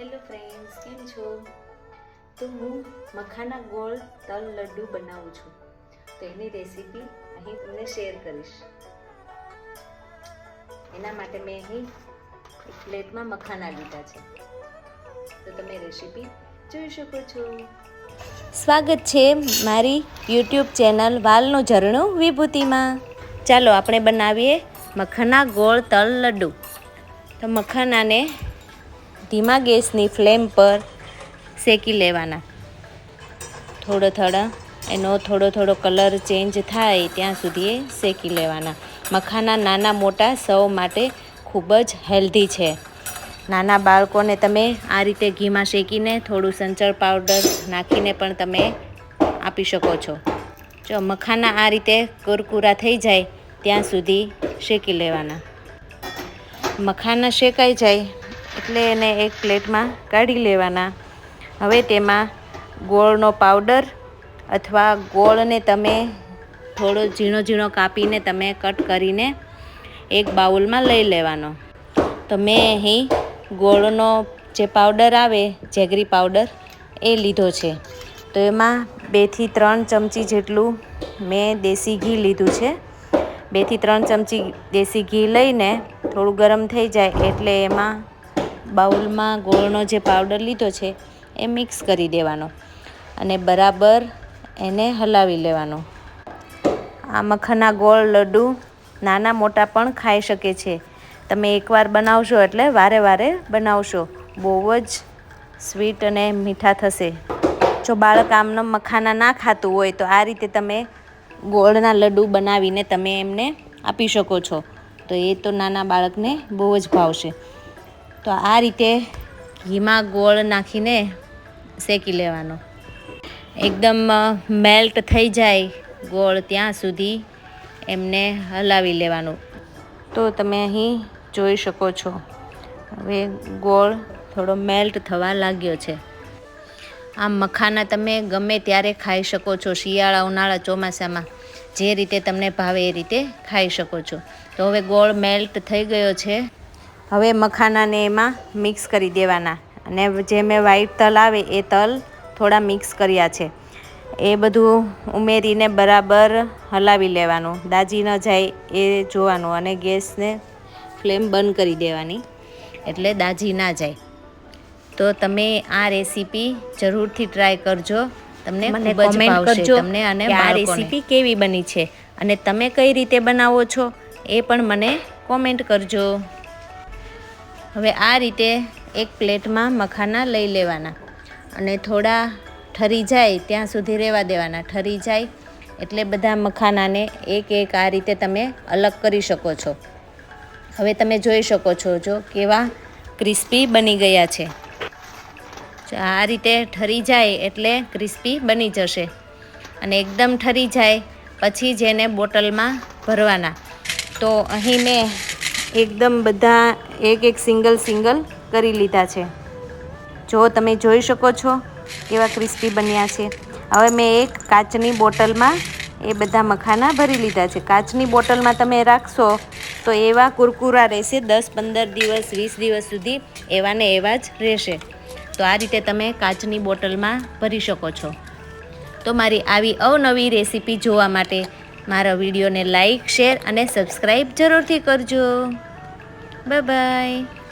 Hello friends કેમ છો? તો હું મખાના ગોળ, તલ, લડ્ડુ બનાવું છું. તો એની રેસીપી અહીં તમને શેર કરીશ. એના માટે મેં અહીં એક પ્લેટમાં મખાના લીધા છે. તો તમે રેસીપી જોઈ શકો છો. સ્વાગત છે મારી યુટ્યુબ ચેનલ વાલનું ઝરણું વિભૂતિમાં. ચાલો આપણે બનાવીએ મખાના ગોળ, તલ, લડ્ડુ. તો મખાનાને ધીમા ગેસની ફ્લેમ પર શેકી લેવાના. થોડો થોડા, એનો થોડો થોડો કલર ચેન્જ થાય ત્યાં સુધી એ શેકી લેવાના. મખાના નાના મોટા સૌ માટે ખૂબ જ હેલ્ધી છે. નાના બાળકોને તમે આ રીતે ઘીમાં શેકીને થોડું સંચળ પાવડર નાખીને પણ તમે આપી શકો છો. જો મખાના આ રીતે કુરકુરા થઈ જાય, ત્યાં સુધી શેકી લેવાના. મખાના શેકાઈ જાય એટલે એને એક પ્લેટમાં કાઢી લેવાના. હવે તેમાં ગોળનો પાવડર અથવા ગોળને તમે થોડો ઝીણો ઝીણો કાપીને તમે કટ કરીને એક બાઉલમાં લઈ લેવાનો. તો મેં અહીં ગોળનો જે પાવડર આવે, જેગરી પાવડર, એ લીધો છે. તો એમાં બેથી ત્રણ ચમચી જેટલું મેં દેશી ઘી લીધું છે. બેથી ત્રણ ચમચી દેશી ઘી લઈને થોડું ગરમ થઈ જાય એટલે એમાં બાઉલમાં ગોળનો જે પાવડર લીધો છે એ મિક્સ કરી દેવાનો અને બરાબર એને હલાવી લેવાનો. આ મખાના ગોળ લડ્ડુ નાના મોટા પણ ખાઈ શકે છે. તમે એકવાર બનાવશો એટલે વારે વારે બનાવશો. બહુ જ સ્વીટ અને મીઠા થશે. જો બાળક આમનો મખાના ના ખાતું હોય તો આ રીતે તમે ગોળના લડ્ડુ બનાવીને તમે એમને આપી શકો છો. તો એ તો નાના બાળકને બહુ જ ભાવશે. તો આ રીતે ઘીમાં ગોળ નાખીને શેકી લેવાનો. એકદમ મેલ્ટ થઈ જાય ગોળ ત્યાં સુધી એમને હલાવી લેવાનું. તો તમે અહીં જોઈ શકો છો. હવે ગોળ થોડો મેલ્ટ થવા લાગ્યો છે. આ મખાના તમે ગમે ત્યારે ખાઈ શકો છો, શિયાળા, ઉનાળા, ચોમાસામાં. જે રીતે તમને ભાવે એ રીતે ખાઈ શકો છો. તો હવે ગોળ મેલ્ટ થઈ ગયો છે. હવે મખાનાને એમાં મિક્સ કરી દેવાના. અને જે મેં વ્હાઈટ તલ આવે એ તલ થોડા મિક્સ કર્યા છે. એ બધું ઉમેરીને બરાબર હલાવી લેવાનું. દાજી ન જાય એ જોવાનું અને ગેસને ફ્લેમ બંધ કરી દેવાની. એટલે દાજી ના જાય. તો તમે આ રેસીપી જરૂરથી ટ્રાય કરજો. તમને મને ભાવશે કરજો તમને અને આ રેસીપી કેવી બની છે અને તમે કઈ રીતે બનાવો છો એ પણ મને કોમેન્ટ કરજો. હવે આ રીતે એક પ્લેટમાં મખાના લઈ લેવાના અને થોડા ઠરી જાય ત્યાં સુધી રહેવા દેવાના. ઠરી જાય એટલે બધા મખાનાને એક એક આ રીતે તમે અલગ કરી શકો છો. હવે તમે જોઈ શકો છો જો કેવા ક્રિસ્પી બની ગયા છે. આ રીતે ઠરી જાય એટલે ક્રિસ્પી બની જશે અને એકદમ ઠરી જાય પછી જેને બોટલમાં ભરવાના. તો અહીં મેં એકદમ બધા એક એક સિંગલ સિંગલ કરી લીધા છે. જો તમે જોઈ શકો છો કેવા ક્રિસ્પી બન્યા છે. હવે મેં એક કાચની બોટલમાં એ બધા મખાના ભરી લીધા છે. કાચની બોટલમાં તમે રાખશો તો એવા કુરકુરા રહેશે દસ પંદર દિવસ, વીસ દિવસ સુધી એવા ને એવા જ રહેશે. તો આ રીતે તમે કાચની બોટલમાં ભરી શકો છો. તો મારી આવી અવનવી રેસીપી જોવા માટે મારા વિડીયોને લાઈક શેર અને સબસ્ક્રાઈબ જરૂરથી કરજો. Bye bye.